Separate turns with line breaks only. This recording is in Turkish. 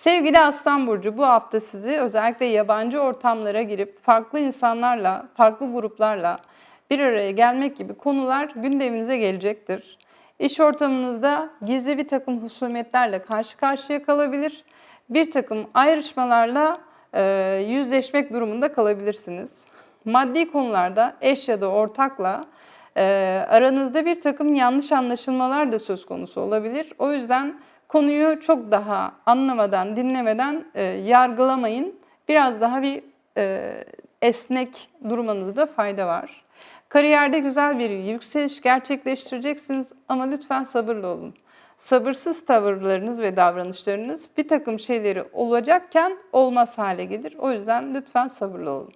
Sevgili Aslan Burcu bu hafta sizi özellikle yabancı ortamlara girip farklı insanlarla, farklı gruplarla bir araya gelmek gibi konular gündeminize gelecektir. İş ortamınızda gizli bir takım husumetlerle karşı karşıya kalabilir. Bir takım ayrışmalarla e, yüzleşmek durumunda kalabilirsiniz. Maddi konularda eş ya da ortakla e, aranızda bir takım yanlış anlaşılmalar da söz konusu olabilir. O yüzden konuyu çok daha anlamadan, dinlemeden e, yargılamayın. Biraz daha bir e, esnek durmanızda fayda var. Kariyerde güzel bir yükseliş gerçekleştireceksiniz ama lütfen sabırlı olun. Sabırsız tavırlarınız ve davranışlarınız bir takım şeyleri olacakken olmaz hale gelir. O yüzden lütfen sabırlı olun.